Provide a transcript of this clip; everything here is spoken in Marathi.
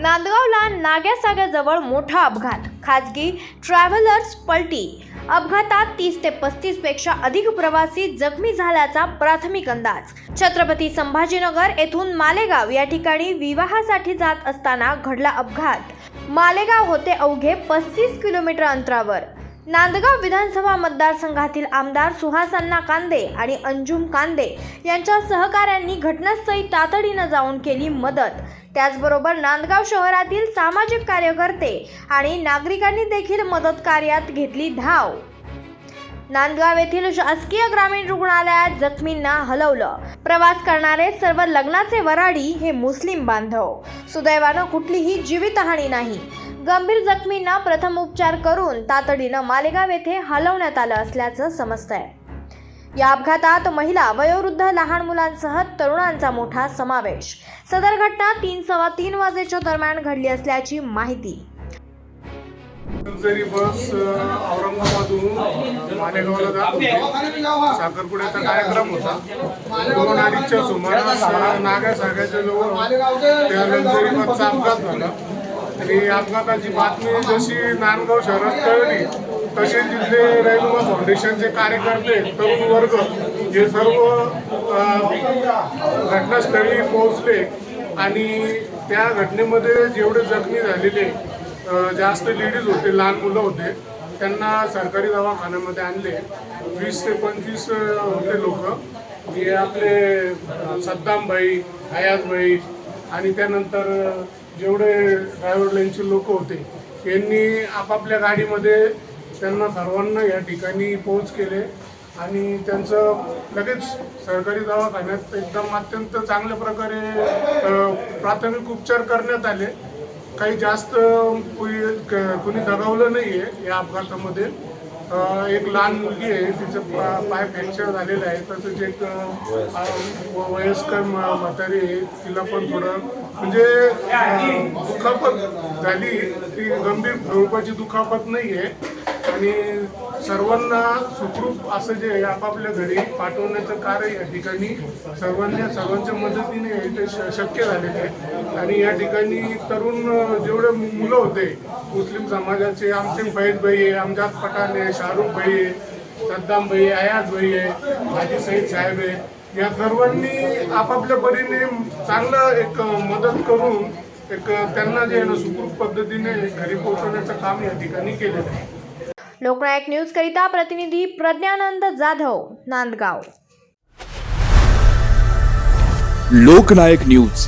नांदगावला नाग्यासाग्याजवळ मोठा अपघात. खाजगी ट्रॅव्हलर्स पलटी. अपघातात तीस ते पस्तीसपेक्षा अधिक प्रवासी जखमी झाल्याचा प्राथमिक अंदाज. छत्रपती संभाजीनगर येथून मालेगाव या ठिकाणी विवाहासाठी जात असताना घडला अपघात. मालेगाव होते अवघे पस्तीस किलोमीटर अंतरावर. नांदगाव विधानसभा मतदारसंघातील आमदार सुहासांना कांदे आणि अंजुम कांदे यांच्या सहकाऱ्यांनी घटनास्थळी तातडीनं जाऊन केली मदत. त्याचबरोबर नांदगाव शहरातील सामाजिक कार्यकर्ते आणि नागरिकांनी देखील मदत कार्यात घेतली धाव. नांदगाव येथील शासकीय ग्रामीण रुग्णालयात जखमींना हलवलं. प्रवास करणारे सर्व लग्नाचे वराडी हे मुस्लिम बांधव. सुदैवानं कुठलीही जीवितहानी नाही. गंभीर जखमींना प्रथम उपचार करून तातडीनं मालेगाव येथे हलवण्यात आलं असल्याचं समजतंय. या अपघातात महिला वयोवृद्ध लहान मुलांसह तरुणांचा मोठा समावेश. सदर घटना तीन सव्वा तीन वाजेच्या दरम्यान घडली असल्याची माहिती. जरी बस औरंगाबादहून मालेगावला जात होती. साखरपुड्याचा कार्यक्रम होता. दोन अडीचच्या सुमारास नागा सागाच्या जवळ त्या लक्झरी बसचा अपघात झाला. आणि अपघाताची बातमी जशी नांदगाव शहरात कळली तसे तिथले रेल्वे फाउंडेशनचे कार्यकर्ते तरुण वर्ग हे सर्व घटनास्थळी पोहोचले. आणि त्या घटनेमध्ये जेवढे जखमी झालेले जास्त लेडीज होते लहान मुलं होते त्यांना सरकारी दवाखान्यामध्ये आणले. वीस ते पंचवीस होते लोक. जे आपले सद्दामबाई सद्दामभाई हयातभाई आणि त्यानंतर जेवढे ड्रायव्हर लाईनचे लोक होते यांनी आपापल्या गाडीमध्ये त्यांना सर्वांना या ठिकाणी पोहोच केले आणि त्यांचं लगेच सरकारी दवाखान्यात एकदम अत्यंत चांगल्या प्रकारे प्राथमिक उपचार करण्यात आले. काही जास्त कुणी क- कुणी दगावलं नाही आहे या अपघातामध्ये. एक लहान मुलगी आहे तिचं पा- पाय फ्रॅक्चर झालेलं आहे तसंच एक वयस्कर म्हातारी आहे तिला पण थोडं म्हणजे दुखापत झाली ती गंभीर स्वरूपाची दुखापत नाही आहे आणि सर्वांना सुखरूप असं जे आहे आपापल्या घरी पाठवण्याचं कार्य या ठिकाणी सर्वांना सर्वांच्या मदतीने ते शक्य झालेलं आहे. आणि या ठिकाणी तरुण जेवढे मुलं होते मुस्लिम समाजाचे आमचे फैज भाई आहे अमजाद पठाण आहे शाहरुख भाई आहे सद्दाम भाई आहे अयाज भाई आहे हाजी सईद साहेब आहे या सर्वांनी आपापल्या परीने चांगलं एक मदत करून एक त्यांना जे आहे ना सुखरूप पद्धतीने घरी पोहोचवण्याचं काम या ठिकाणी केलेलं आहे. लोकनायक न्यूज करिता प्रतिनिधी प्रज्ञानंद जाधव नांदगाव. लोकनायक न्यूज.